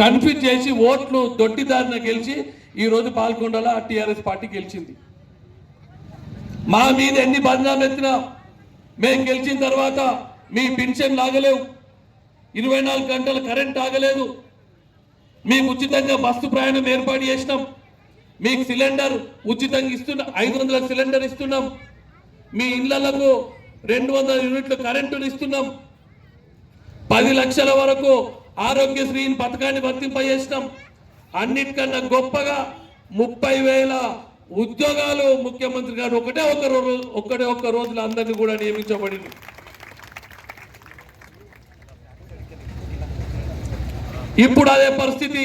Confuse చేసి ఓట్లు దొడ్డిదారిన గెలిచి ఈరోజు రోజు పాల్గొండలా టీఆర్ఎస్ పార్టీ గెలిచింది. మా మీద ఎన్ని బంధాలు ఎత్తినా మేము గెలిచిన తర్వాత మీ పెన్షన్ లాగలేవు. ఇరవై నాలుగు గంటల కరెంట్ ఆగలేదు. మీకు ఉచితంగా బస్సు ప్రయాణం ఏర్పాటు చేసినాం. మీకు సిలిండర్ ఉచితంగా ఇస్తున్నాం ఐదు వందల సిలిండర్ ఇస్తున్నాం. మీ ఇళ్ళకు రెండు వందల యూనిట్లు కరెంటును ఇస్తున్నాం. పది లక్షల వరకు ఆరోగ్యశ్రీ పథకాన్ని వర్తింపజేసినాం. అన్నిటికన్నా గొప్పగా ముప్పై వేల ఉద్యోగాలు ముఖ్యమంత్రి గారు ఒకటే ఒక రోజు ఒకటే ఒక్క రోజులు అందరినీ కూడా నియమించబడింది. ఇప్పుడు అదే పరిస్థితి.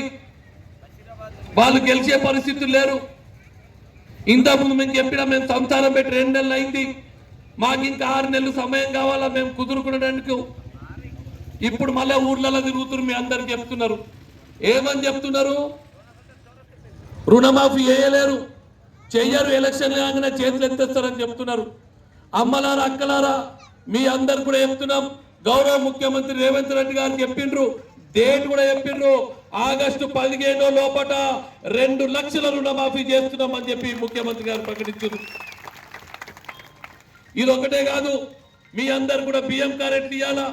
వాళ్ళు గెలిచే పరిస్థితులు లేరు. ఇంతకుముందు మేము చెప్పినా మేము సంతానం పెట్టి రెండు నెలలు అయింది. మాకు ఇంకా ఆరు నెలలు సమయం కావాలా మేము కుదురుకునడానికి ఇప్పుడు మళ్ళీ ఊర్లలో తిరుగుతున్నారు మీ అందరికి చెప్తున్నారు. ఏమని చెప్తున్నారు? రుణమాఫీ చేయలేరు. చెయ్యరు ఎలక్షన్ కాగానే చేతులు ఎత్తేస్తారని చెప్తున్నారు. అమ్మలారా అక్కలారా మీ అందరు కూడా చెప్తున్నాం. గౌరవ ముఖ్యమంత్రి రేవంత్ రెడ్డి గారు చెప్పిండ్రు. డేట్ కూడా చెప్పిండ్రు. ఆగస్టు పదిహేను లోపట రెండు లక్షల రుణమాఫీ చేస్తున్నామని చెప్పి ముఖ్యమంత్రి గారు ప్రకటించారు. ఇది ఒకటే కాదు మీ అందరు కూడా బియ్యం కరెంట్ ఇవ్వాలా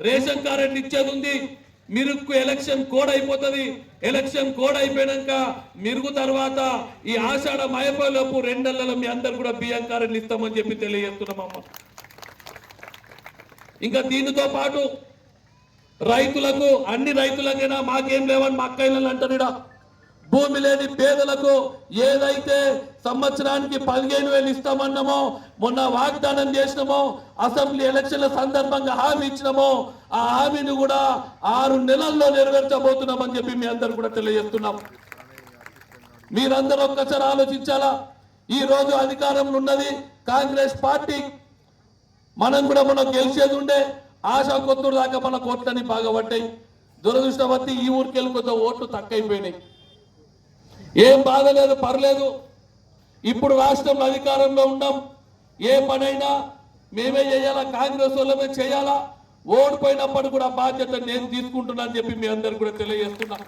రేషన్ కార్డు ఇచ్చేది ఉంది. మిరుక్కు ఎలక్షన్ కోడ్ అయిపోతుంది. ఎలక్షన్ కోడ్ అయిపోయినాక మిరుగు తర్వాత ఈ ఆషాఢ మాయపోలోపు రెండు మీ అందరు కూడా బియ్యం కారెట్లు ఇస్తామని చెప్పి తెలియజేస్తున్నామమ్మ ఇంకా దీనితో పాటు రైతులకు అన్ని రైతులకైనా మాకేం లేవని మా అక్కయ్యలు అంటారు భూమి లేని పేదలకు ఏదైతే సంవత్సరానికి పదిహేను వేలు ఇస్తామన్నామో మొన్న వాగ్దానం చేసినామో అసెంబ్లీ ఎలక్షన్ల సందర్భంగా హామీ ఇచ్చినామో ఆ హామీని కూడా ఆరు నెలల్లో నెరవేర్చబోతున్నామని చెప్పి మీ అందరు కూడా తెలియజేస్తున్నాం. మీరందరూ ఒక్కసారి ఆలోచించాలా? ఈ రోజు అధికారంలో ఉన్నది కాంగ్రెస్ పార్టీ. మనం కూడా మనం గెలిచేది ఉండే ఆశా కొత్తూరు దాకా మన కోట్లని బాగా పడ్డాయి. దురదృష్టవతి ఈ ఊరికి వెళ్ళి కొంత ఓట్లు తక్కువైపోయినాయి. ఏం బాధ లేదు పర్లేదు. ఇప్పుడు రాష్ట్రంలో అధికారంలో ఉన్నాం ఏ పనైనా మేమే చేయాలా కాంగ్రెస్ వాళ్ళమే చేయాలా? ఓడిపోయినప్పుడు కూడా బాధ్యత నేను తీసుకుంటున్నాను అని చెప్పి మీ అందరు కూడా తెలియజేస్తున్నా.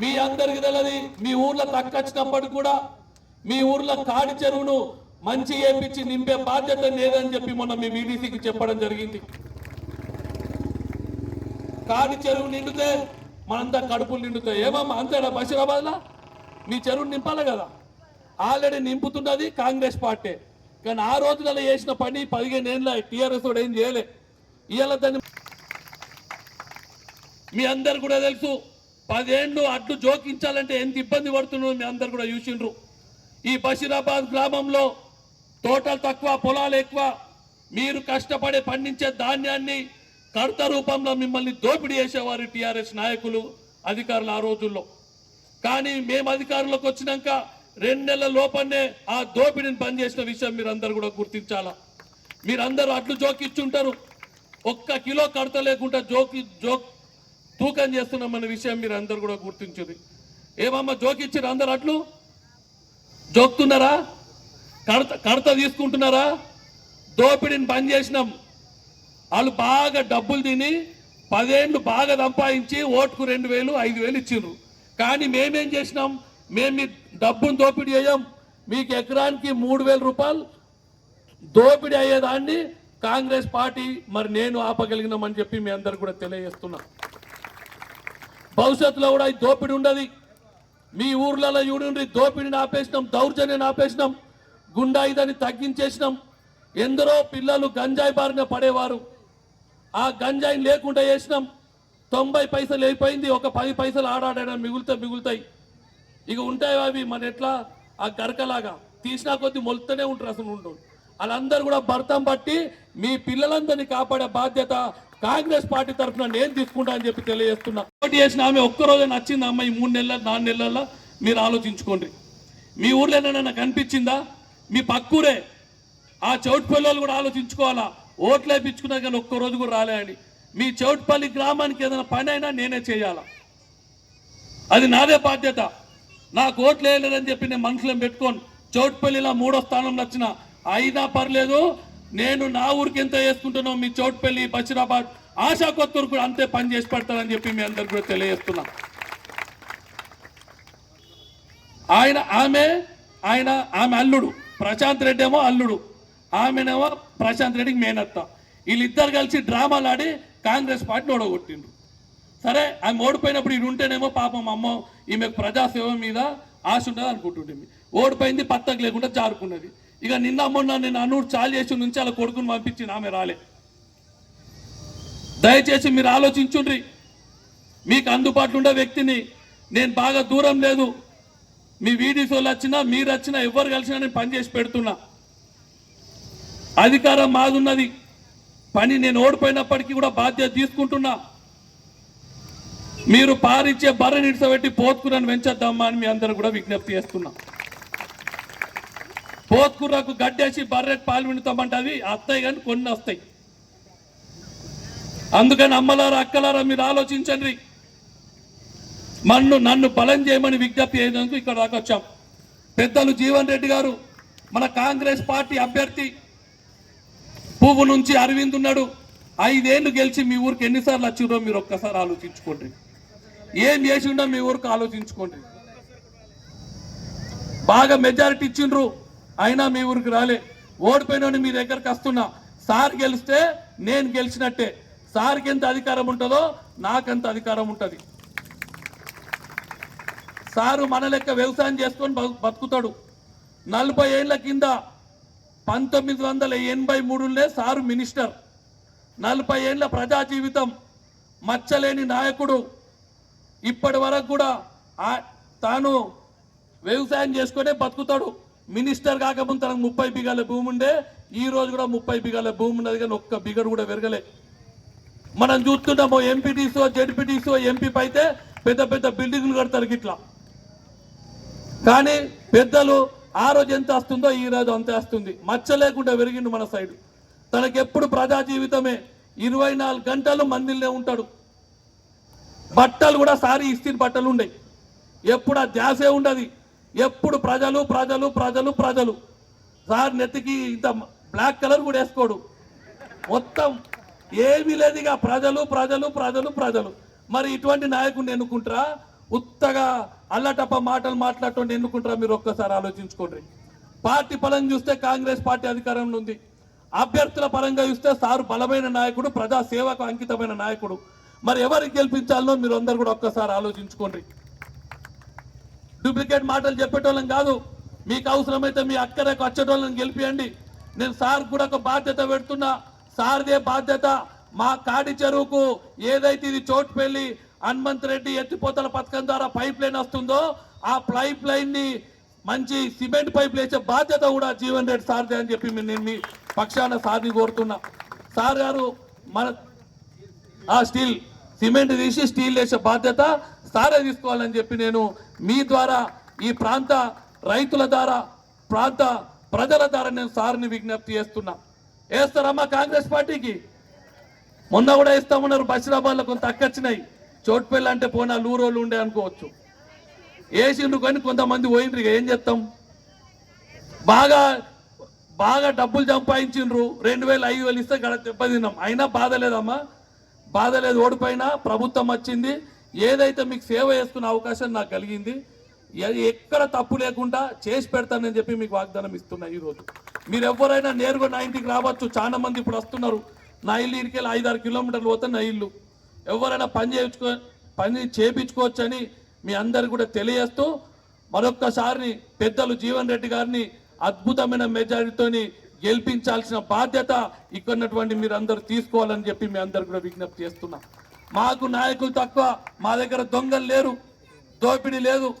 మీ అందరికి తెలియదు మీ ఊర్లో తక్కచ్చినప్పటికి కూడా మీ ఊర్లో కాడి చెరువును మంచి ఏపించి నింపే బాధ్యత లేదని చెప్పి మొన్న మీ వీడీసీకి చెప్పడం జరిగింది. కాడి చెరువు నిండితే మనంతా కడుపులు నిండుతాయి. ఏమమ్మా అంతేనా బషీరాబాద్లా? మీ చెరువు నింపాలి కదా. ఆల్రెడీ నింపుతున్నది కాంగ్రెస్ పార్టీ. కానీ ఆ రోజులలో చేసిన పని పదిహేను ఏళ్ళ టీఆర్ఎస్ కూడా ఏం చేయలే. ఇవాళ దాన్ని మీ అందరు కూడా తెలుసు పదేళ్ళు అడ్డు జోకించాలంటే ఎంత ఇబ్బంది పడుతున్నారు మీ అందరు కూడా చూసిండ్రు. ఈ బషీరాబాద్ గ్రామంలో తోటలు తక్కువ పొలాలు ఎక్కువ మీరు కష్టపడి పండించే ధాన్యాన్ని కర్త రూపంలో మిమ్మల్ని దోపిడీ చేసేవారు టీఆర్ఎస్ నాయకులు అధికారులు ఆ రోజుల్లో. కానీ మేము అధికారంలోకి వచ్చినాక రెండు నెలల లోపలనే ఆ దోపిడీని బంద్ చేసిన విషయం మీరు అందరు కూడా గుర్తించాలా? మీరందరూ అడ్లు జోకిచ్చుంటారు ఒక్క కిలో కడత లేకుండా జోకి జోక్ తూకం చేస్తున్నామన్న విషయం మీరు అందరు కూడా గుర్తించుది. ఏమమ్మా జోకిచ్చారు అందరు అట్లు జోక్తున్నారా? కడత కడత తీసుకుంటున్నారా? దోపిడీని బంద్ చేసినాం. వాళ్ళు బాగా డబ్బులు తిని పదేళ్ళు బాగా సంపాదించి ఓటుకు రెండు వేలు ఐదు వేలు ఇచ్చిండ్రు. కానీ మేమేం చేసినాం? మేము మీ డబ్బును దోపిడీ చేయం. మీకు ఎకరానికి మూడు వేల రూపాయలు దోపిడీ అయ్యేదాన్ని కాంగ్రెస్ పార్టీ మరి నేను ఆపగలిగినామని చెప్పి మీ అందరు కూడా తెలియజేస్తున్నా. భవిష్యత్తులో కూడా ఈ దోపిడీ ఉండదు. మీ ఊర్లలో చూడండి దోపిడీని ఆపేసినాం దౌర్జన్యాన్ని ఆపేసినాం గుండాయిదాన్ని తగ్గించేసినాం. ఎందరో పిల్లలు గంజాయి బారిన పడేవారు. ఆ గంజాయిని లేకుండా చేసినాం. తొంభై పైసలు అయిపోయింది ఒక పది పైసలు ఆడాడైనా మిగులుతా మిగులుతాయి. ఇక ఉంటాయి అవి? మన ఎట్లా? ఆ గరకలాగా. తీసినా కొద్ది మొలుతూనే ఉంటారు అసలు ఉండు. వాళ్ళందరూ కూడా భర్తం పట్టి మీ పిల్లలందరినీ కాపాడే బాధ్యత కాంగ్రెస్ పార్టీ తరఫున నేను తీసుకుంటా అని చెప్పి తెలియజేస్తున్నా. పోటీ చేసిన ఆమె ఒక్కరోజు నచ్చింది అమ్మ ఈ మూడు నెలల నాలుగు నెలల్లో మీరు ఆలోచించుకోండి. మీ ఊర్లో ఏమైనా కనిపించిందా? మీ పక్కూరే. ఆ చౌట్ పిల్లలు కూడా ఆలోచించుకోవాలా? ఓట్లు వేయించుకున్నా కానీ ఒక్కరోజు కూడా రాలే అని. మీ చౌట్పల్లి గ్రామానికి ఏదైనా పని అయినా నేనే చేయాలా? అది నాదే బాధ్యత. నాకు ఓట్లు వేయలేదని చెప్పి నేను మనుషులను పెట్టుకోను. చౌట్పల్లిలో మూడో స్థానం నచ్చిన అయినా పర్లేదు నేను నా ఊరికి ఎంత వేసుకుంటున్నావు మీ చౌట్పల్లి బషీరాబాద్ ఆశా కొత్తూరు కూడా అంతే పని చేసి పెడతారని చెప్పి మీ అందరికి కూడా తెలియజేస్తున్నా. ఆయన ఆమె ఆయన ఆమె అల్లుడు. ప్రశాంత్ రెడ్డి ఏమో అల్లుడు. ఆమెనేమో ప్రశాంత్ రెడ్డికి మేనత్త వీళ్ళిద్దరు కలిసి డ్రామాలు ఆడి కాంగ్రెస్ పార్టీని ఓడగొట్టిండ్రు. సరే ఆమె ఓడిపోయినప్పుడు ఇది ఉంటేనేమో పాపం అమ్మ ఈమె ప్రజాసేవ మీద ఆశ ఉండదు అనుకుంటుండే ఓడిపోయింది పత్తకు లేకుండా జారుకున్నది. ఇక నిన్న మొన్న నేను అన్నూరు చాలు చేసి నుంచి అలా కొడుకుని పంపించింది ఆమె రాలే. దయచేసి మీరు ఆలోచించుండ్రి. మీకు అందుబాటులో ఉండే వ్యక్తిని నేను బాగా దూరం లేదు. మీ వీడియోస్ వాళ్ళు వచ్చినా మీరు వచ్చినా ఎవరు కలిసినా నేను పని చేసి పెడుతున్నా. అధికారం మాదున్నది. పని నేను ఓడిపోయినప్పటికీ కూడా బాధ్యత తీసుకుంటున్నా. మీరు పారిచ్చే బర్రె నిడిసబెట్టి పోత్కురని పెంచొద్దామా అని మీ అందరూ కూడా విజ్ఞప్తి చేస్తున్నా. పోత్కుర్రకు గడ్డేసి బర్రెట్ పాలు వింటామంటే అవి వస్తాయి కానీ కొన్ని వస్తాయి. అందుకని అమ్మలారా అక్కలారా మీరు ఆలోచించండి. మన్ను నన్ను బలం చేయమని విజ్ఞప్తి చేయడానికి ఇక్కడ దాకా వచ్చాం. పెద్దలు జీవన్ రెడ్డి గారు మన కాంగ్రెస్ పార్టీ అభ్యర్థి పువ్వు నుంచి అరవింద్ ఉన్నాడు. ఐదేళ్ళు గెలిచి మీ ఊరికి ఎన్నిసార్లు వచ్చిండ్రో మీరు ఒక్కసారి ఆలోచించుకోండి. ఏం చేసిండో మీ ఊరికి ఆలోచించుకోండి. బాగా మెజారిటీ ఇచ్చిండ్రు. అయినా మీ ఊరికి రాలే. ఓడిపోయిన మీ దగ్గరకు వస్తున్నా. సార్ గెలిస్తే నేను గెలిచినట్టే. సార్కి ఎంత అధికారం ఉంటుందో నాకెంత అధికారం ఉంటుంది. సారు మన లెక్క వ్యవసాయం చేసుకొని బతుకుతాడు. నలభై ఏళ్ళ కింద పంతొమ్మిది వందల ఎనభై మూడులే సారు మినిస్టర్. నలభై ఏళ్ళ ప్రజా జీవితం మచ్చలేని నాయకుడు. ఇప్పటి వరకు కూడా తాను వ్యవసాయం చేసుకునే బతుకుతాడు. మినిస్టర్ కాకముందు తనకు ముప్పై బిగాల భూమి ఉండే ఈ రోజు కూడా ముప్పై బిగాల భూమి ఉన్నది కానీ ఒక్క బిగడు కూడా పెరగలే. మనం చూస్తున్నాము ఎంపీటీసో జెడ్పీటీసో ఎంపీ అయితే పెద్ద పెద్ద బిల్డింగ్లు కడతారు ఇట్లా కానీ పెద్దలు ఆ రోజు ఎంత వస్తుందో ఈ రోజు అంతే వస్తుంది. మచ్చ లేకుండా పెరిగిండు మన సైడ్. తనకి ఎప్పుడు ప్రజా జీవితమే ఇరవై నాలుగు గంటలు మందిల్లే ఉంటాడు. బట్టలు కూడా సారీ ఇస్త్రీ బట్టలు ఉండయి ఎప్పుడు ఆ ధ్యాసే ఉండదు. ఎప్పుడు ప్రజలు ప్రజలు ప్రజలు ప్రజలు. సార్ నెత్తికి ఇంత బ్లాక్ కలర్ కూడా వేసుకోడు. మొత్తం ఏమీ లేదు ఇక ప్రజలు ప్రజలు ప్రజలు ప్రజలు. మరి ఇటువంటి నాయకుడిని ఎన్నుకుంటారా? ఉత్తగా అల్లటప్ప మాటలు మాట్లాడటం ఎన్నుకుంటారా మీరు ఒక్కసారి ఆలోచించుకోండి. పార్టీ పరంగా చూస్తే కాంగ్రెస్ పార్టీ అధికారంలో ఉంది. అభ్యర్థుల పరంగా చూస్తే సారు బలమైన నాయకుడు ప్రజా సేవకు అంకితమైన నాయకుడు. మరి ఎవరికి గెలిపించాలనో మీరు అందరు కూడా ఒక్కసారి ఆలోచించుకోండి. డూప్లికేట్ మాటలు చెప్పేటోళ్ళం కాదు. మీకు అవసరమైతే మీ అక్కరకు వచ్చేటోళ్ళని గెలిపియండి. నేను సార్ కూడా ఒక బాధ్యత పెడుతున్నా. సార్దే బాధ్యత. మా కాడి చెరువుకు ఏదైతే ఇది చోటు పెళ్ళి హనుమంత్ రెడ్డి ఎత్తిపోతల పథకం ద్వారా పైప్ లైన్ వస్తుందో ఆ పైప్ లైన్ని మంచి సిమెంట్ పైప్ వేసే బాధ్యత కూడా జీవన్ రెడ్డి సార్దే అని చెప్పి నేను మీ పక్షాన సార్ని కోరుతున్నా. సార్ గారు మన ఆ స్టీల్ సిమెంట్ తీసి స్టీల్ వేసే బాధ్యత సారే తీసుకోవాలని చెప్పి నేను మీ ద్వారా ఈ ప్రాంత రైతుల ద్వారా ప్రాంత ప్రజల ద్వారా నేను సార్ని విజ్ఞప్తి చేస్తున్నా. వేస్తారమ్మా కాంగ్రెస్ పార్టీకి. మొన్న కూడా ఇస్తామన్నారు బషీరాబాద్లో కొంత అక్కచ్చినాయి చోటుపల్లి అంటే పోనా లూరోలు ఉండే అనుకోవచ్చు. వేసిండ్రు కానీ కొంతమంది పోయిండ్రు ఇక ఏం చేస్తాం? బాగా బాగా డబ్బులు సంపాదించిండ్రు. రెండు వేలు ఐదు వేలు ఇస్తే గడ దెబ్బతిన్నాం. అయినా బాధ లేదమ్మా. బాధ లేదు ఓడిపోయినా ప్రభుత్వం వచ్చింది. ఏదైతే మీకు సేవ చేసుకునే అవకాశం నాకు కలిగింది ఎక్కడ తప్పు లేకుండా చేసి పెడతానని చెప్పి మీకు వాగ్దానం ఇస్తున్నా ఈరోజు. మీరు ఎవరైనా నేరుగా నా ఇంటికి రావచ్చు. చాలా మంది ఇప్పుడు వస్తున్నారు. నా ఇల్లు ఇంటికి వెళ్ళి ఐదారు కిలోమీటర్లు పోతే నా ఇల్లు. ఎవరైనా పని చేయించుకో పని చేపించుకోవచ్చు అని మీ అందరు కూడా తెలియజేస్తూ మరొక్కసారి పెద్దలు జీవన్ రెడ్డి గారిని అద్భుతమైన మెజారిటీతోని గెలిపించాల్సిన బాధ్యత ఇక్కడ ఉన్నటువంటి మీరు అందరూ తీసుకోవాలని చెప్పి మీ అందరు కూడా విజ్ఞప్తి చేస్తున్నా. మాకు నాయకులు తక్కువ మా దగ్గర దొంగలు లేరు దోపిడీ లేదు.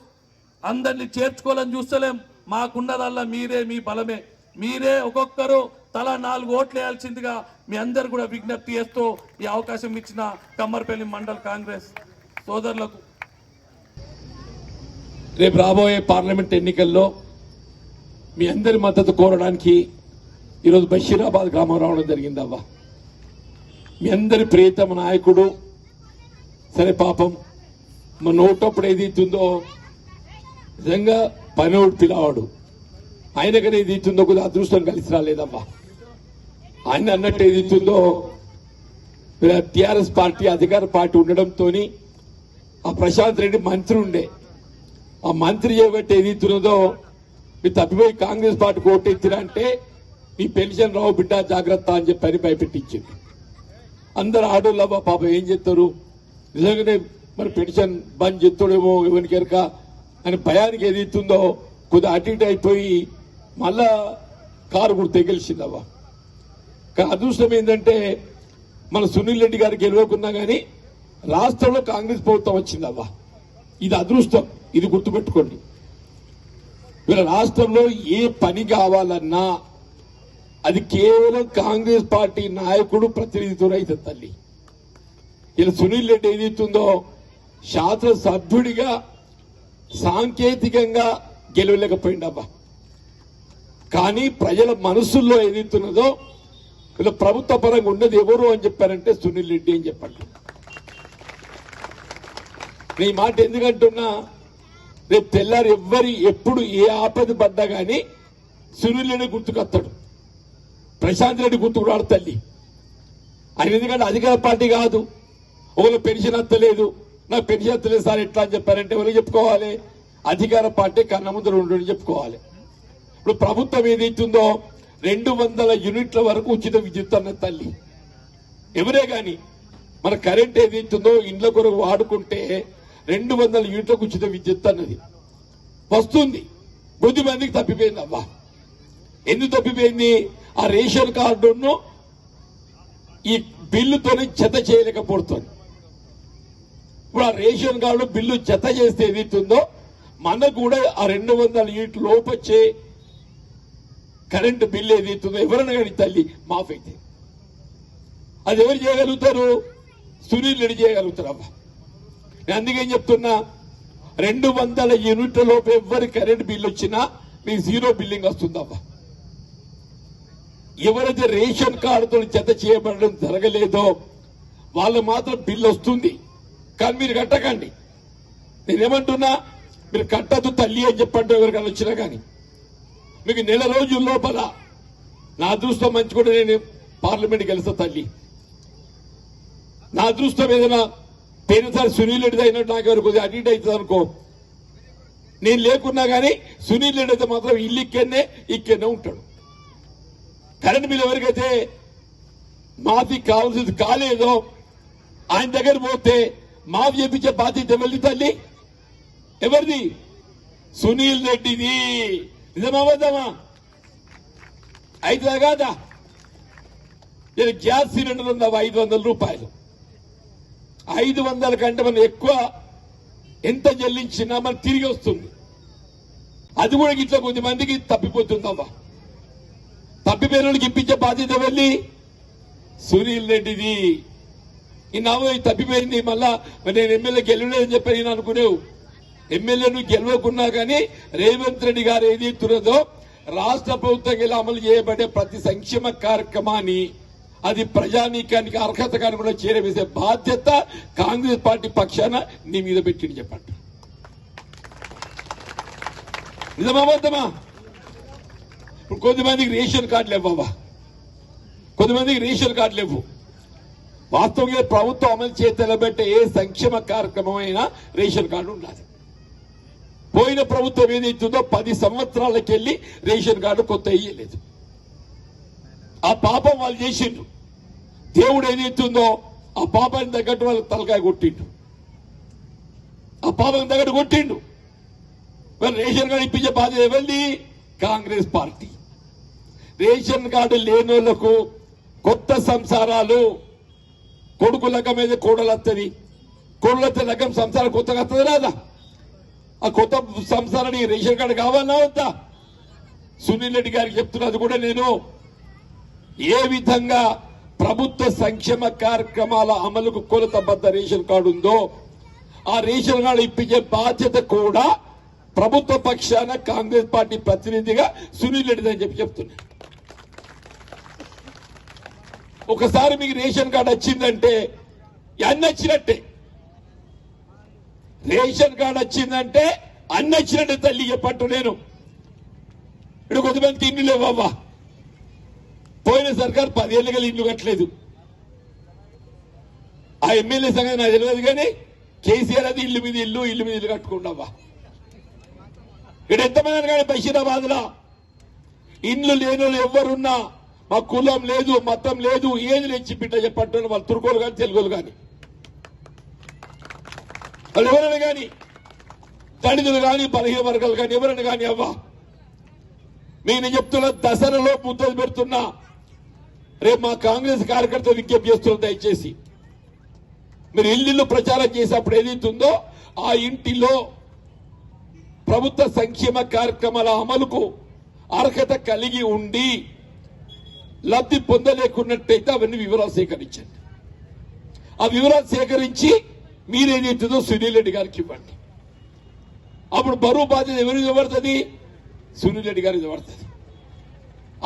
అందరినీ చేర్చుకోవాలని చూస్తలేం. మాకున్నదల్లా మీరే మీ బలమే. మీరే ఒక్కొక్కరు తలా నాలుగు ఓట్లు వేయాల్సిందిగా మీ అందరు కూడా విజ్ఞప్తి చేస్తూ ఈ అవకాశం ఇచ్చిన కమ్మర్పల్లి మండల్ కాంగ్రెస్ సోదరులకు రేపు రాబోయే పార్లమెంట్ ఎన్నికల్లో మీ అందరి మద్దతు కోరడానికి ఈరోజు బషీరాబాద్ గ్రామం రావడం జరిగింది మీ అందరి ప్రియతమ నాయకుడు సరే పాపం మా నోటప్పుడు ఏది ఇస్తుందో నిజంగా పనివాడు పిల్లవాడు. ఆయన కానీ ఏది ఇస్తుందో కొద్దిగా అదృష్టం కలిసి రాలేదమ్మా ఆయన అన్నట్టు ఏది ఇస్తుందో టిఆర్ఎస్ పార్టీ అధికార పార్టీ ఉండడంతో ఆ ప్రశాంత్ రెడ్డి మంత్రి ఉండే. ఆ మంత్రి చేయబట్టి ఏది ఇస్తున్నదో మీరు తప్పిపోయి కాంగ్రెస్ పార్టీకి ఓటెత్తిరా మీ పెన్షన్ రావు బిడ్డ జాగ్రత్త అని చెప్పని భయపెట్టించింది. అందరు ఆడోళ్ళవ్వ పాప ఏం చెప్తారు నిజంగానే మరి పెన్షన్ బంద్ చెప్తాడేమో ఎవరికి ఎరక అని భయానికి ఏది ఇస్తుందో కొద్దిగా అటు ఇటు అయిపోయి మళ్ళా కారు కూడా తెగిలిసిందవ్వ కానీ అదృష్టం ఏంటంటే మన సునీల్ రెడ్డి గారికి గెలవకున్నా కానీ రాష్ట్రంలో కాంగ్రెస్ ప్రభుత్వం వచ్చిందవ్వా ఇది అదృష్టం. ఇది గుర్తుపెట్టుకోండి. వీళ్ళ రాష్ట్రంలో ఏ పని కావాలన్నా అది కేవలం కాంగ్రెస్ పార్టీ నాయకుడు ప్రతినిధితో అయితే తల్లి. ఇలా సునీల్ రెడ్డి ఏదైతుందో శాస్త్ర సభ్యుడిగా సాంకేతికంగా గెలవలేకపోయిండబ్బా కానీ ప్రజల మనసుల్లో ఏదైతున్నదో ఇలా ప్రభుత్వ పరంగా ఉన్నది ఎవరు అని చెప్పారంటే సునీల్ రెడ్డి అని చెప్పండి. నీ మాట ఎందుకంటున్నా? రేపు తెల్లారు ఎవ్వరి ఎప్పుడు ఏ ఆపద పడ్డా కానీ సునీల్ రెడ్డి గుర్తుకొస్తాడు ప్రశాంత్ రెడ్డి గుర్తుకు రాడు తల్లి. ఆయన ఎందుకంటే అధికార పార్టీ కాదు. ఒకళ్ళు పెన్షన్ అత్తలేదు. నాకు పెన్షన్ అత్తలేదు సార్ ఎట్లా అని చెప్పారంటే ఎవరు చెప్పుకోవాలి? అధికార పార్టీ కన్న ముందు రెండు చెప్పుకోవాలి. ఇప్పుడు ప్రభుత్వం ఏదైతుందో రెండు వందల యూనిట్ల వరకు ఉచిత విద్యుత్ అన్న తల్లి. ఎవరే గాని మన కరెంట్ ఏదైతుందో ఇండ్ల కొరకు వాడుకుంటే రెండు వందల యూనిట్లకు ఉచిత విద్యుత్ అన్నది. వస్తుంది. కొద్ది మందికి తప్పిపోయింది అవ్వా ఎందుకు తప్పిపోయింది? ఆ రేషన్ కార్డును ఈ బిల్లుతోనే జత చేయలేకపోతుంది. ఇప్పుడు ఆ రేషన్ కార్డు బిల్లు జత చేస్తే ఏదైతుందో మనకు కూడా ఆ రెండు వందల యూనిట్ లోపొచ్చే కరెంటు బిల్ ఏది ఇస్తుందో ఎవరన్నా కానీ తల్లి మాఫ్ అయితే. అది ఎవరు చేయగలుగుతారు? సునీల్ రెడ్డి చేయగలుగుతారు అబ్బా. నేను అందుకేం చెప్తున్నా రెండు వందల యూనిట్ల లోపు ఎవరి కరెంట్ బిల్లు వచ్చినా మీకు జీరో బిల్లింగ్ వస్తుందమ్మా ఎవరైతే రేషన్ కార్డుతో జత చేయబడడం జరగలేదో వాళ్ళు మాత్రం బిల్ వస్తుంది. కానీ మీరు కట్టకండి. నేనేమంటున్నా మీరు కట్టద్దు తల్లి అని చెప్పండి ఎవరికైనా వచ్చినా కానీ. మీకు నెల రోజుల లోపల నా అదృష్టం మంచి కూడా నేను పార్లమెంట్ గెలుస్తా తల్లి. నా అదృష్టం ఏదైనా పేరుసారి సునీల్ రెడ్డి అయినట్టు నాకు ఎవరు కొద్దిగా అడిట్ అవుతుంది అనుకో. నేను లేకున్నా కానీ సునీల్ రెడ్డి అయితే మాత్రం ఇల్లు ఇక్కడనే ఇక్కడనే ఉంటాడు. కరెంట్ బిల్ ఎవరికైతే మాఫీ కావాల్సింది కాలేదో ఆయన దగ్గర పోతే మాఫీ చేపించే బాధ్యత ఎవరిది తల్లి? ఎవరిది? సునీల్ రెడ్డిది. నిజమా అబద్ధమా అయితే కాదా? నేను గ్యాస్ సిలిండర్ ఉందా ఐదు వందల రూపాయలు? ఐదు వందల కంటే మనం ఎక్కువ ఎంత చెల్లించినా మనం తిరిగి వస్తుంది. అది కూడా ఇట్లా కొద్దిమందికి తప్పిపోతుందమ్మా. తప్పిపోయిన ఇప్పించే బాధ్యత వెళ్ళి సునీల్ రెడ్డిది. ఈ నామో తప్పిపోయింది మళ్ళా నేను ఎమ్మెల్యే వెళ్ళలేదని చెప్పి నేను అనుకునేవు. ఎమ్మెల్యేను గెలవకున్నా కానీ రేవంత్ రెడ్డి గారు ఏది తురదో రాష్ట్ర ప్రభుత్వం ఇలా అమలు చేయబడే ప్రతి సంక్షేమ కార్యక్రమాన్ని అది ప్రజానీకానికి అర్హత కూడా చేరవేసే బాధ్యత కాంగ్రెస్ పార్టీ పక్షాన నీ మీద పెట్టింది చెప్పండి. నిజమాబద్దమా ఇప్పుడు కొంతమందికి రేషన్ కార్డు లేవా కొంతమందికి రేషన్ కార్డు లేవు వాస్తవంగా ప్రభుత్వం అమలు చేతలబెట్టే ఏ సంక్షేమ కార్యక్రమం అయినా రేషన్ కార్డు ఉండాలి. పోయిన ప్రభుత్వం ఏదైతుందో పది సంవత్సరాలకి వెళ్ళి రేషన్ కార్డు కొత్త వేయలేదు ఆ పాపం వాళ్ళు చేసిండ్రు. దేవుడు ఏదైతుందో ఆ పాపాన్ని తగ్గట్టు వాళ్ళు తలకాయ కొట్టిండు ఆ పాపం తగ్గట్టు కొట్టిండు మరి రేషన్ కార్డు ఇప్పించే బాధ్యత ఎవరిది? కాంగ్రెస్ పార్టీ. రేషన్ కార్డు లేని వాళ్ళకు కొత్త సంసారాలు. కొడుకు లగ్గం మీద కోడలు వస్తుంది కోడలు వస్తే లగ్గం సంసారం కొత్తగా వస్తుంది రాదా ఆ కొత్త సంసారానికి రేషన్ కార్డు కావాలన్నా వద్దా? సునీల్ రెడ్డి గారికి చెప్తున్నది కూడా నేను. ఏ విధంగా ప్రభుత్వ సంక్షేమ కార్యక్రమాల అమలుకు కొలతబద్ద రేషన్ కార్డు ఉందో ఆ రేషన్ కార్డు ఇప్పించే బాధ్యత కూడా ప్రభుత్వ పక్షాన కాంగ్రెస్ పార్టీ ప్రతినిధిగా సునీల్ రెడ్డి అని చెప్పి చెప్తున్నా. ఒకసారి మీకు రేషన్ కార్డు వచ్చిందంటే అన్ని వచ్చినట్టే రేషన్ కార్డు వచ్చిందంటే అన్ని వచ్చినట్టే తల్లి చెప్పట్టు నేను. ఇప్పుడు కొంతమందికి ఇల్లు లేవమ్మా పోయిన సర్కార్ పదేళ్ళుగా ఇల్లు కట్టలేదు. ఆ ఎమ్మెల్యే సంగతి నాకు తెలియదు కానీ కేసీఆర్ అది ఇల్లు మీద ఇల్లు ఇల్లు మీద ఇల్లు కట్టుకుంటావా? ఇక్కడ ఎంతమంది కానీ బషీరాబాద్లో ఇండ్లు లేని వాళ్ళు ఎవరున్నా మా కులం లేదు మతం లేదు ఏది లేచి బిడ్డ చెప్పట్టు వాళ్ళు తుర్కోలు కానీ తెలుగులు కానీ. వాళ్ళు ఎవరైనా కానీ దళితులు కానీ బలహీన వర్గాలు కానీ ఎవరైనా కానీ అవ్వా. నేను చెప్తున్న? దసరాలో ముద్దలు పెడుతున్నా. రేపు మా కాంగ్రెస్ కార్యకర్త విజ్ఞప్తి చేస్తున్నా దయచేసి. మీరు ఇల్లు ప్రచారం చేసినప్పుడు ఏదైతుందో ఆ ఇంటిలో ప్రభుత్వ సంక్షేమ కార్యక్రమాల అమలుకు అర్హత కలిగి ఉండి లబ్ధి పొందలేకున్నట్టయితే అవన్నీ వివరాలు సేకరించండి. ఆ వివరాలు సేకరించి మీరేదైతుందో సునీల్ రెడ్డి గారికి ఇవ్వండి. అప్పుడు బరువు బాధ్యత ఎవరికి పడుతుంది? సునీల్ రెడ్డి గారికి పడుతుంది.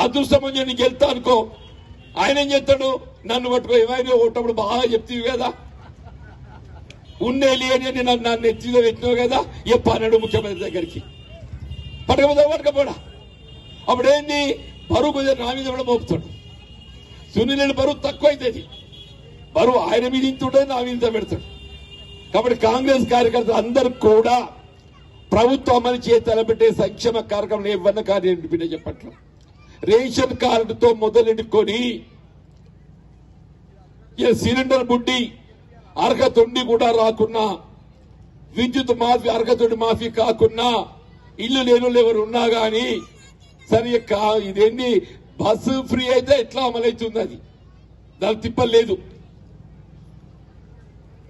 అదృష్టం అని నీకు వెళ్తా అనుకో ఆయన ఏం చెప్తాడు నన్ను పట్టుకో ఏమైనా ఒకటప్పుడు బాగా చెప్తీవి కదా. ఉన్నే లేని నన్ను నన్ను ఎత్తిలో పెట్టినావు కదా చెప్పన్నాడు ముఖ్యమంత్రి దగ్గరికి. పట్టకపోతే పట్టకపోడా? అప్పుడేంది బరువు మీద నా మీద కూడా మోపుతాడు. సునీల్ రెడ్డి బరువు తక్కువ అవుతుంది బరువు ఆయన మీద ఇంత ఉంటుంది నా మీద పెడతాడు. కాబట్టి కాంగ్రెస్ కార్యకర్తలు అందరూ కూడా ప్రభుత్వం అమలు చేసి తలపెట్టే సంక్షేమ కార్యక్రమం ఇవ్వన్న కార్యం బిడ్డ రేషన్ కార్డుతో మొదలెడుకొని సిలిండర్ బుడ్డి అర్హతుండి కూడా రాకున్నా విద్యుత్ మాఫీ అర్హతుండి మాఫీ కాకున్నా ఇల్లు లేని ఎవరు ఉన్నా గాని సరే ఇదేంటి బస్సు ఫ్రీ అయితే ఎట్లా అమలవుతుంది అది? దాని తిప్పలేదు.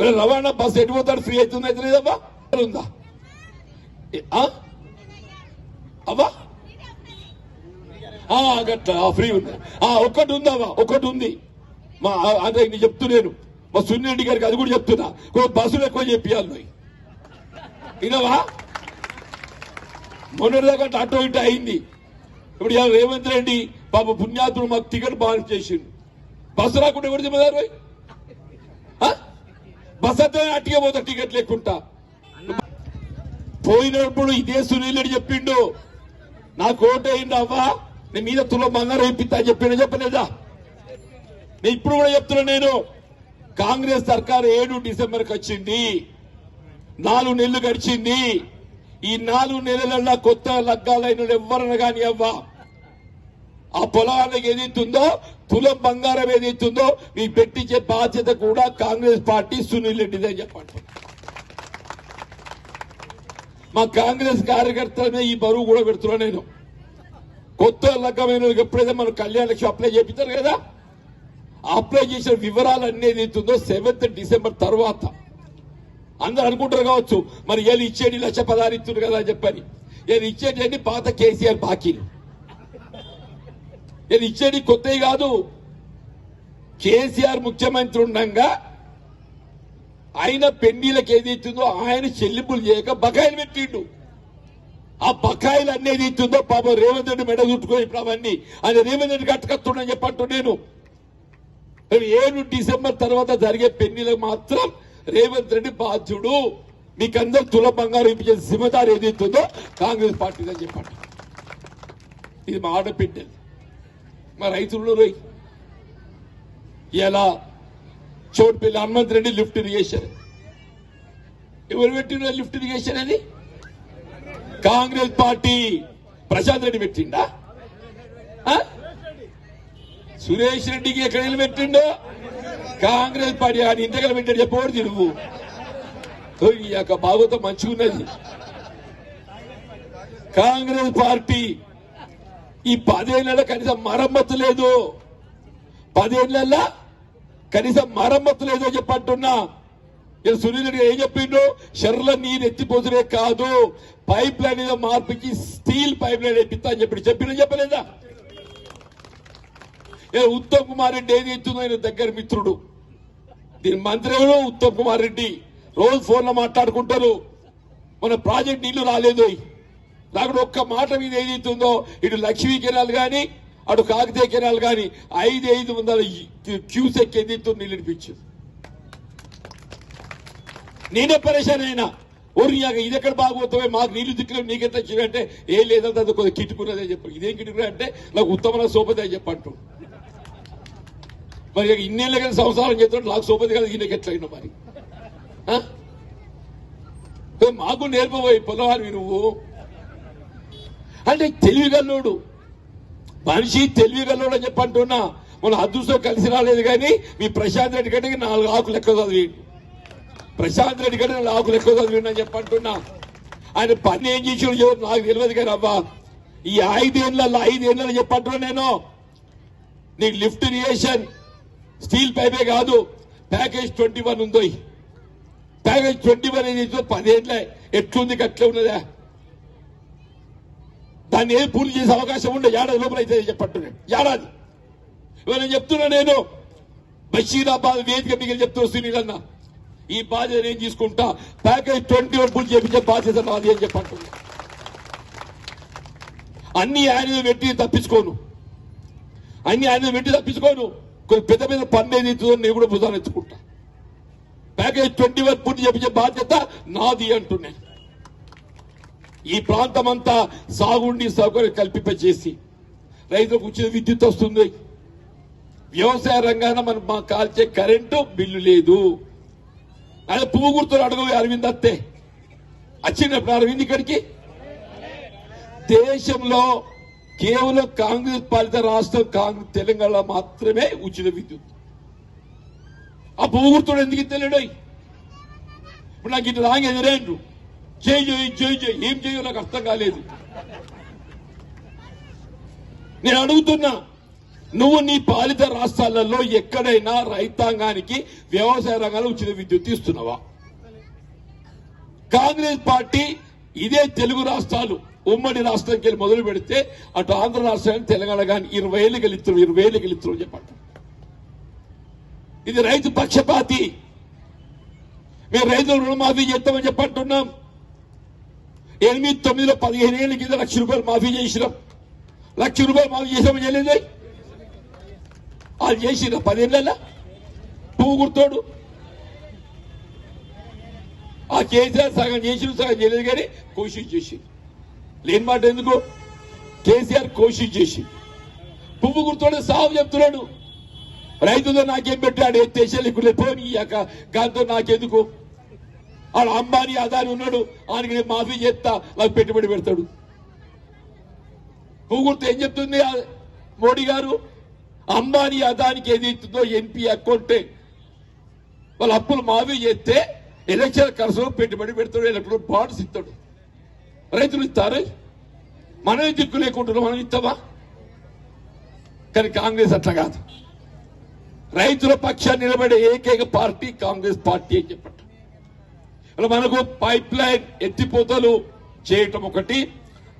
మరి రవాణా బస్సు ఎటు పోతాడు? ఫ్రీ అవుతుంది? అయితే లేదమ్మా? ఉందా? ఆ? అవ్వా ఆ, ఫ్రీ ఉంది. ఆ ఒక్కటి ఉందావా ఒక్కటి ఉంది. మా అంటే నేను చెప్తున్నాను మా సున్నిరెడ్డి గారికి అది కూడా చెప్తున్నా. కొంచెం బస్సులు ఎక్కువ చెప్పియాలి ఇదవా వినవా? మొన్నటిదాకా అటో ఇటు అయింది. ఇప్పుడు రేవంత్ రెడ్డి పాప పుణ్యాతుడు మాకు టికెట్ బాగా చేసిండు. బస్సు రాకుండా ఎవరు చెప్పారు? బస్ అయితే అట్టిగా పోతా టికెట్ లేకుండా పోయినప్పుడు ఇదే సునీల్ చెప్పిండు నాకు ఓటు అయింది అవ్వా? నేను మీద తుల బంగారం ఇప్పిస్తా చెప్పిన చెప్పలేదా? నేను ఇప్పుడు కూడా చెప్తున్నా నేను. కాంగ్రెస్ సర్కార్ ఏడు డిసెంబర్కి వచ్చింది నాలుగు నెలలు గడిచింది. ఈ నాలుగు నెలలలో కొత్త లగ్గాలైన ఎవరన్నా కానీ అవ్వా ఆ పొలానికి ఏదైతుందో తులం బంగారం ఏదైతుందో మీ పెట్టించే బాధ్యత కూడా కాంగ్రెస్ పార్టీ సునీల్ రెడ్డిదే చెప్పండి. మా కాంగ్రెస్ కార్యకర్తలనే ఈ బరువు కూడా పెడుతున్నా నేను. కొత్త రకమైన ఎప్పుడైతే మనం కళ్యాణ లక్ష్మి అప్లై చేపిస్తారు కదా అప్లై చేసిన వివరాలు అనేది ఉందో సెవెంత్ డిసెంబర్ తర్వాత. అందరు అనుకుంటారు కావచ్చు మరి ఏళ్ళు ఇచ్చేది లక్ష పదహారు ఇస్తున్నారు కదా అని చెప్పని. ఏది ఇచ్చేటండి పాత కేసీఆర్ బాకీలు. నేను ఇచ్చేది కొత్తవి కాదు. కేసీఆర్ ముఖ్యమంత్రి ఉండగా ఆయన పెళ్ళిలకు ఏదైతుందో ఆయన చెల్లింపులు చేయక బకాయిలు పెట్టిండు. ఆ బకాయిలు అన్ని ఇచ్చిందో పాపం రేవంత్ రెడ్డి మెడ చుట్టుకొని ఇప్పుడు అవన్నీ. ఆయన రేవంత్ రెడ్డి కట్టుకొస్తుండని చెప్పట్టు నేను. ఏడు డిసెంబర్ తర్వాత జరిగే పెళ్ళిలకు మాత్రం రేవంత్ రెడ్డి బాధ్యుడు. మీకందరూ తుల బంగారం ఇప్పించే సిమదారు ఏదైతుందో కాంగ్రెస్ పార్టీదని చెప్పండి. ఇది మా ఆడపిడ్డలు మా రైతులు రోయ్. ఇలా చోటుపల్లి హనుమంత్ రెడ్డి లిఫ్ట్ ఇరిగేషన్. ఎవరు పెట్టిన లిఫ్ట్ ఇరిగేషన్ అది కాంగ్రెస్ పార్టీ ప్రశాంత్ రెడ్డి పెట్టిండా? ఆ? సురేష్ రెడ్డికి ఎక్కడ నిలబెట్టిండో? కాంగ్రెస్ పార్టీ ఆయన ఇంతకలు పెట్టాడు చెప్పవాడు తిరుగు? ఈ యొక్క భాగవతం మంచిగున్నది. కాంగ్రెస్ పార్టీ ఈ పదేళ్ళలో కనీసం మరమ్మతు లేదు. పదేళ్ళ కనీసం మరమ్మతు లేదో చెప్పంటున్నా ఇలా సునీల్ రెడ్డి ఏం చెప్పిండు? షర్ల నీరు ఎత్తిపోతుడే కాదు. పైప్ లైన్ ఏదో మార్పుకి స్టీల్ పైప్ లైన్ ఎత్తిస్తా అని చెప్పి చెప్పిన చెప్పలేదా? ఏ ఉత్తమ్ కుమార్ రెడ్డి ఏది ఎత్తుందో ఆయన దగ్గర మిత్రుడు. దీని మంత్రి ఎవరు? ఉత్తమ్ కుమార్ రెడ్డి. రోజు ఫోన్లో మాట్లాడుకుంటారు. మన ప్రాజెక్ట్ నీళ్ళు రాలేదు. రాకుండా ఒక్క మాట మీద ఏదైతుందో ఇటు లక్ష్మీ కెనాల్ కానీ అటు కాకతీయ కెనాల్ కానీ ఐదు ఐదు వందల క్యూసెక్ ఎదితో నీళ్ళు నేనే పరేషాన్ అయినా. ఓరి ఇది ఎక్కడ బాగోతావే మాకు నీళ్ళు దిక్కులేవు నీకెంత అంటే ఏం లేదంటే అది కొద్దిగా కిట్టుకున్నదే చెప్పు ఇదేం కిట్టుకున్నా అంటే నాకు ఉత్తమ సోపదే చెప్పంటు మరి ఇన్నేళ్ళ కదా సంసారం చేస్తాడు నాకు సోపతి కదా ఈయనకి ఎట్లయినా మరి? మాకు నేర్పబోయి పొలవారివి నువ్వు. అంటే తెలివిగల్లోడు మనిషి తెలివిగల్లోడు అని చెప్పంటున్నా మన అదృష్టం కలిసి రాలేదు కానీ మీ ప్రశాంత్ రెడ్డి కంటే నాలుగు ఆకులు ఎక్కువ చదివి. ప్రశాంత్ రెడ్డి కంటే నాలుగు ఆకులు ఎక్కువ చదివిండు అని చెప్పంటున్నా ఆయన పని ఏం చేసాడు ఎవరు నాకు తెలియదు కానీ అబ్బా ఈ ఐదేళ్ళలో ఐదేళ్ళని చెప్పంటున్నా నేను. నీకు లిఫ్ట్ రియేషన్ స్టీల్ పైపే కాదు ప్యాకేజ్ ట్వంటీ వన్ ఉందో ప్యాకేజ్ ట్వంటీ వన్ ఏది పదేళ్ళ ఎట్లుంది అట్లా ఉన్నదా? దాన్ని ఏం పూర్తి చేసే అవకాశం ఉండే ఏడాది లోపల అయితే చెప్పట్టున్నాడు ఏడాది ఇవాళ నేను చెప్తున్నా నేను బషీరాబాద్ వేదిక మీకు చెప్తూ సునీలన్న ఈ బాధ్యత నేను తీసుకుంటా. ప్యాకేజ్ ట్వంటీ వన్ పూర్తి చేపించే బాధ్యత నాది అని చెప్పంటున్నా అన్ని ఆయన పెట్టి తప్పించుకోను. అన్ని ఆయన పెట్టి తప్పించుకోను. కొన్ని పెద్ద పెద్ద పన్ను ఏది నేను కూడా భుజాన్ని ఎత్తుకుంటా. ప్యాకేజ్ ట్వంటీ వన్ పూర్తి చేపించే బాధ్యత నాది అంటున్నాను ఈ ప్రాంతం అంతా సాగుండి సౌకర్యం కల్పింపజేసి రైతులకు ఉచిత విద్యుత్ వస్తుంది. వ్యవసాయ రంగాన మనం మా కాల్చే కరెంటు బిల్లు లేదు. అదే పువ్వు గుర్తులు అడుగు అరవింద్ అత్తే. వచ్చినప్పుడు అరవింద్ ఇక్కడికి? దేశంలో కేవలం కాంగ్రెస్ పాలిత రాష్ట్రం కాంగ్రెస్ తెలంగాణ మాత్రమే ఉచిత విద్యుత్. ఆ పువ్వు గుర్తుడు ఎందుకు తెలియడు ఇప్పుడు నాకు ఇటు రాంగ్ ఎదురేండు చేయి చేయి చేయి చేయి ఏం చేయో నాకు అర్థం కాలేదు. నేను అడుగుతున్నా నువ్వు నీ పాలిత రాష్ట్రాలలో ఎక్కడైనా రైతాంగానికి వ్యవసాయ రంగంలో ఉచిత విద్యుత్ ఇస్తున్నావా? కాంగ్రెస్ పార్టీ ఇదే తెలుగు రాష్ట్రాలు. ఉమ్మడి రాష్ట్రానికి వెళ్ళి మొదలు పెడితే అటు ఆంధ్ర రాష్ట్రానికి తెలంగాణ కానీ ఇరవై ఏళ్ళు గెలుస్తారు ఇరవై ఏళ్ళు గెలుస్తారు చెప్పండి. ఇది రైతు పక్షపాతి. మేము రైతులు రుణమాఫీ చేస్తామని చెప్పంటున్నాం. ఎనిమిది తొమ్మిదిలో పదిహేను ఏళ్ళ కింద లక్ష రూపాయలు మాఫీ చేసినాం. లక్ష రూపాయలు మాఫీ చేసామని చేయలేదు వాళ్ళు చేసిన పదేళ్ళ పువ్వు గుర్తోడు ఆ కేసీఆర్ సగం చేసిన సగం చేయలేదు కానీ కోషిష్ చేసి లేని మాట ఎందుకు? కేసీఆర్ కోషిష్ చేసి పువ్వు గుర్తోడు సాగు చెప్తున్నాడు. రైతుతో నాకేం పెట్టాడు? ఎత్తేసే లేకుండా పోనీ దాంతో నాకెందుకు? ఆడ అంబానీ అదాని ఉన్నాడు. ఆయనకి నేను మాఫీ చేస్తా. నాకు పెట్టుబడి పెడతాడు. కూగుర్తి ఏం చెప్తుంది? మోడీ గారు అంబానీ అదానికి ఏది ఇస్తుందో ఎన్పి అకౌంటే వాళ్ళ అప్పులు మాఫీ చేస్తే ఎలక్షన్ ఖర్చు పెట్టుబడి పెడతాడు ఎలక్ట్రిక్ బాండ్స్ ఇస్తాడు. రైతులు ఇస్తారు? మనమే దిక్కు లేకుంటున్నాం మనం ఇస్తామా? కానీ కాంగ్రెస్ అట్లా కాదు. రైతుల పక్షాన్ని నిలబడే ఏకైక పార్టీ కాంగ్రెస్ పార్టీ అని చెప్పండి. మనకు పైప్ లైన్ ఎత్తిపోతలు చేయటం ఒకటి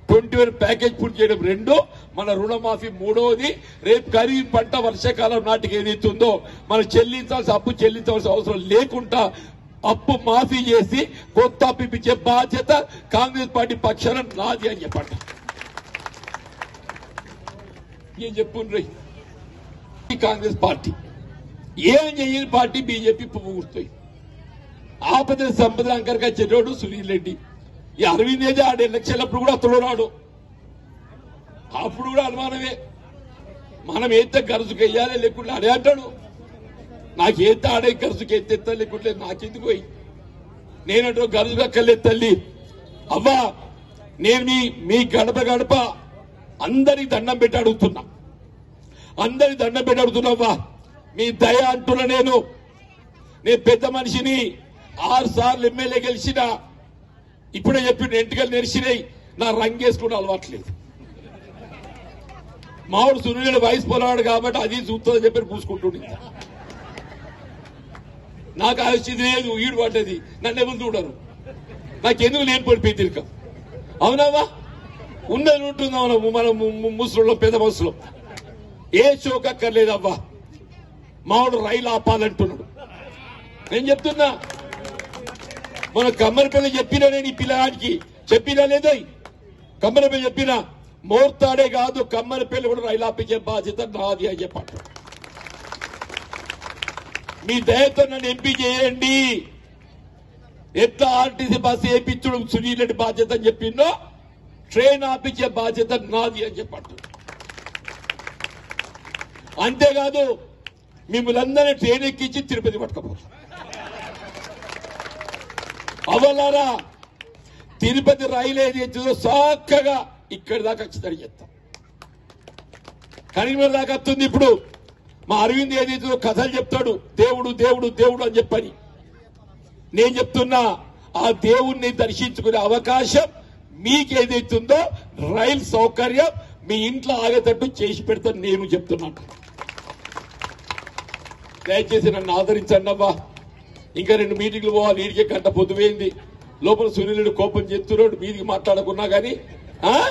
ట్వంటీ వన్ ప్యాకేజ్ పూర్తి చేయడం రెండు మన రుణమాఫీ మూడవది రేపు ఖరీఫ్ పంట వర్షాకాలం నాటికి ఏదైతుందో మనం చెల్లించాల్సిన అప్పు చెల్లించవలసిన అవసరం లేకుండా అప్పు మాఫీ చేసి కొత్త అప్పు ఇప్పించే బాధ్యత కాంగ్రెస్ పార్టీ పక్షాన నాది అని చెప్పండి. ఏం చెప్పుండ్రి? ఈ కాంగ్రెస్ పార్టీ. ఏం చేయని పార్టీ బీజేపీ పువ్వు గుర్తాయి ఆపద సంపద అంకరగా చెరోడు సునీల్ రెడ్డి. ఈ అరవింద్ ఏదో ఆడు ఎలక్షన్ కూడా అతడు రాడు అప్పుడు కూడా అనుమానమే. మనం ఏతే ఖర్చుకు వెయ్యాలి లేకుండా అడే అంటాడు. నాకేతే ఆడే గరుసుకు ఎత్తెత్తా లేకుంటే నాకెందుకు పోయి? నేనంటూ గరుసుగా కక్కలే తల్లి. అవ్వా నేను మీ మీ గడప గడప అందరి దండం పెట్టి అడుగుతున్నా. అందరి దండం పెట్టి అడుగుతున్నావా మీ దయ అంటున్నా నేను. నేను పెద్ద మనిషిని ఆరు సార్లు ఎమ్మెల్యే గెలిచిన ఇప్పుడే చెప్పి ఎంటుకలు నెరిసినాయి నా రంగేసుకుని అలవాట్లేదు మామిడి సునీలుడు వయసు పొలవాడు కాబట్టి అది చూస్తుందని చెప్పి పూసుకుంటుండే. నాకు ఆలోచింది లేదు ఈడు పడ్డది. నన్ను ఎవరు చూడరు. నాకెందుకు లేని పడిపోయి తిరక అవునావా ఉన్నది ఉంటుంది అవునా? మన ముసలు పెద్ద మనుషులు ఏ చోకక్కర్లేదవ్వా అక్కర్లేదవ్వా? రైలు ఆపాలంటున్నాడు. నేను చెప్తున్నా మన కమ్మరిపల్లి చెప్పినా నేను ఈ పిల్లగానికి. చెప్పినా లేదో. కమ్మరిపల్లి చెప్పినా మోర్తాడే కాదు కమ్మరిపల్లి కూడా రైలాపించే బాధ్యత నాది అని చెప్పాడు మీ దయతో నన్ను ఎంపీ చేయండి. ఎట్లా ఆర్టీసీ బస్సు వేయించడం సునీల్ రెడ్డి బాధ్యత అని చెప్పిందో ట్రైన్ ఆపించే బాధ్యత నాది అని చెప్పాడు అంతేకాదు మిమ్మల్ని అందరినీ ట్రైన్ ఎక్కించి తిరుపతి పట్టుకపోతాం. అవలరా. తిరుపతి రైలు ఏది ఎత్తుందో చక్కగా ఇక్కడి దాకా వచ్చి చేస్తాం. కరీంనగర్ దాకా వస్తుంది ఇప్పుడు. మా అరవింద్ ఏదైతుందో కథలు చెప్తాడు. దేవుడు దేవుడు దేవుడు అని చెప్పని. నేను చెప్తున్నా ఆ దేవుణ్ణి దర్శించుకునే అవకాశం మీకు ఏదైతుందో రైలు సౌకర్యం మీ ఇంట్లో ఆగేటట్టు చేసి పెడతాను నేను చెప్తున్నాను. దయచేసి నన్ను ఆదరించండి అమ్మా. ఇంకా రెండు మీటింగ్లు పోవాలి. వీడికే గంట పొద్దుపోయింది. లోపల సునీలుడు కోపం చెప్తున్నాడు. మీదికి మాట్లాడకున్నా కానీ ఆ?